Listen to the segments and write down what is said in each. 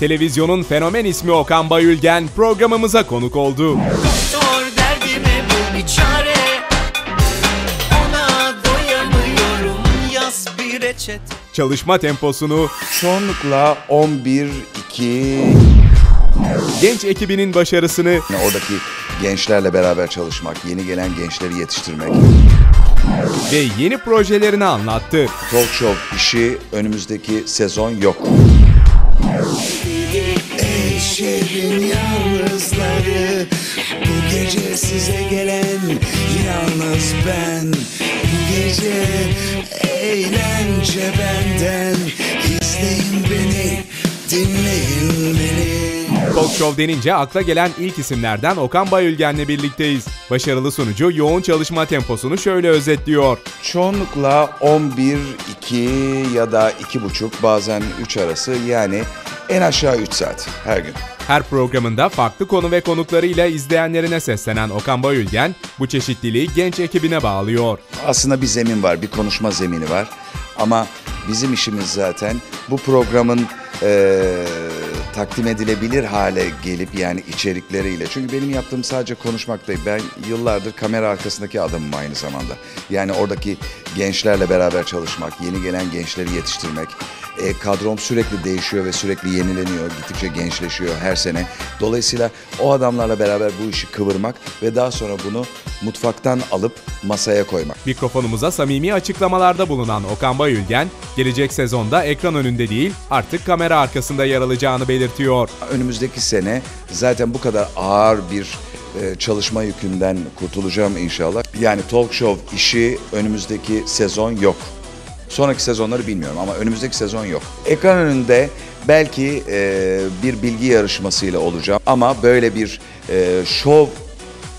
Televizyonun fenomen ismi Okan Bayülgen programımıza konuk oldu. Doktor derdime bul bir çare Ona doyamıyorum yaz bir reçete Çalışma temposunu, Çoğunlukla 11, 2, genç ekibinin başarısını Yani oradaki gençlerle beraber çalışmak, yeni gelen gençleri yetiştirmek. ve yeni projelerini anlattı. Talk show işi önümüzdeki sezon yok. Şehrin yalnızları Bu gece size gelen yalnız ben Bu gece eğlence benden İzleyin beni, dinleyin beni Talk Show denince akla gelen ilk isimlerden Okan Bayülgen'le birlikteyiz. Başarılı sunucu yoğun çalışma temposunu şöyle özetliyor. Çoğunlukla 11, 2 ya da 2,5 bazen 3 arası yani en aşağı 3 saat her gün. Her programında farklı konu ve konuklarıyla izleyenlerine seslenen Okan Bayülgen bu çeşitliliği genç ekibine bağlıyor. Aslında bir zemin var, bir konuşma zemini var. Ama bizim işimiz zaten bu programın eee, takdim edilebilir hale gelip yani içerikleriyle. Çünkü benim yaptığım sadece konuşmak değil. Ben yıllardır kamera arkasındaki adamım aynı zamanda. Yani oradaki gençlerle beraber çalışmak, yeni gelen gençleri yetiştirmek. E, kadrom sürekli değişiyor ve sürekli yenileniyor. Gittikçe gençleşiyor her sene. Dolayısıyla o adamlarla beraber bu işi kıvırmak ve daha sonra bunu mutfaktan alıp masaya koymak. Mikrofonumuza samimi açıklamalarda bulunan Okan Bayülgen, gelecek sezonda ekran önünde değil artık kamera arkasında yer alacağını belirtiyor. Önümüzdeki sene zaten bu kadar ağır bir e, çalışma yükünden kurtulacağım inşallah. Yani talk show işi önümüzdeki sezon yok. Sonraki sezonları bilmiyorum ama önümüzdeki sezon yok. Ekran önünde belki e, bir bilgi yarışmasıyla olacağım ama böyle bir e, şov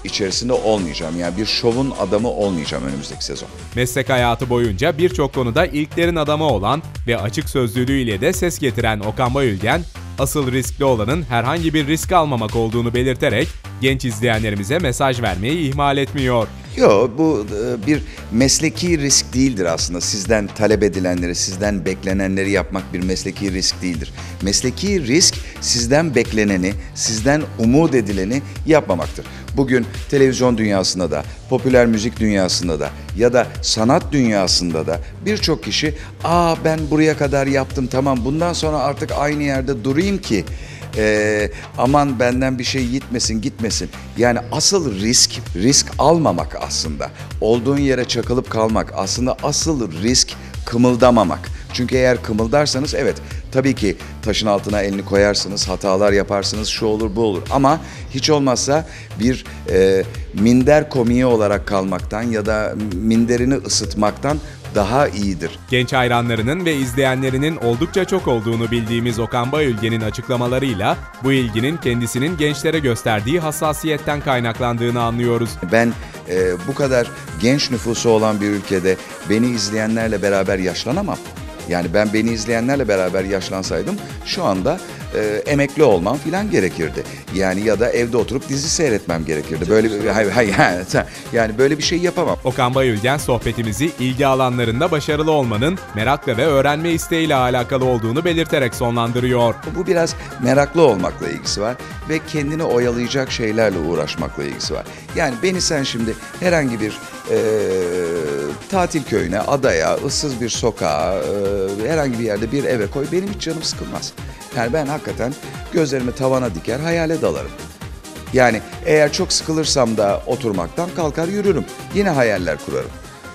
içerisinde olmayacağım. Yani bir şovun adamı olmayacağım önümüzdeki sezon. Meslek hayatı boyunca birçok konuda ilklerin adamı olan ve açık sözlülüğüyle de ses getiren Okan Bayülgen, asıl riskli olanın herhangi bir risk almamak olduğunu belirterek genç izleyenlerimize mesaj vermeyi ihmal etmiyor. Yok bu e, bir mesleki risk değildir aslında. Sizden talep edilenleri, sizden beklenenleri yapmak bir mesleki risk değildir. Mesleki risk sizden bekleneni, sizden umut edileni yapmamaktır. Bugün televizyon dünyasında da, popüler müzik dünyasında da ya da sanat dünyasında da birçok kişi ''Aa ben buraya kadar yaptım tamam bundan sonra artık aynı yerde durayım ki'' Ee, aman benden bir şey gitmesin gitmesin. Yani asıl risk, risk almamak aslında. Olduğun yere çakılıp kalmak. Aslında asıl risk kımıldamamak. Çünkü eğer kımıldarsanız evet tabii ki taşın altına elini koyarsınız, hatalar yaparsınız, şu olur bu olur. Ama hiç olmazsa bir e, minder komiği olarak kalmaktan ya da minderini ısıtmaktan daha iyidir. Genç hayranlarının ve izleyenlerinin oldukça çok olduğunu bildiğimiz Okan Bayülgen'in açıklamalarıyla bu ilginin kendisinin gençlere gösterdiği hassasiyetten kaynaklandığını anlıyoruz. Ben e, bu kadar genç nüfusu olan bir ülkede beni izleyenlerle beraber yaşlanamam. Yani ben beni izleyenlerle beraber yaşlansaydım şu anda e, emekli olmam filan gerekirdi. Yani ya da evde oturup dizi seyretmem gerekirdi. Böyle bir hayır, hayır, yani, yani böyle bir şey yapamam. Okan Bayülgen sohbetimizi ilgi alanlarında başarılı olmanın merakla ve öğrenme isteğiyle alakalı olduğunu belirterek sonlandırıyor. Bu biraz meraklı olmakla ilgisi var ve kendini oyalayacak şeylerle uğraşmakla ilgisi var. Yani beni sen şimdi herhangi bir e, tatil köyüne, adaya, ıssız bir sokağa, e, herhangi bir yerde bir eve koy benim hiç canım sıkılmaz. Yani ben hakikaten gözlerimi tavana diker, hayale dalarım. Yani eğer çok sıkılırsam da oturmaktan kalkar yürürüm. Yine hayaller kurarım.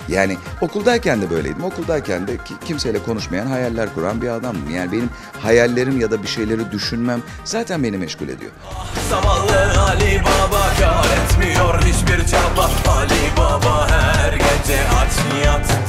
Yani okuldayken de böyleydim. Okuldayken de ki- kimseyle konuşmayan hayaller kuran bir adamdım. Yani benim hayallerim ya da bir şeyleri düşünmem zaten beni meşgul ediyor. Zavallı Ali Baba kar etmiyor hiçbir çaba Ali Baba gece aç yattı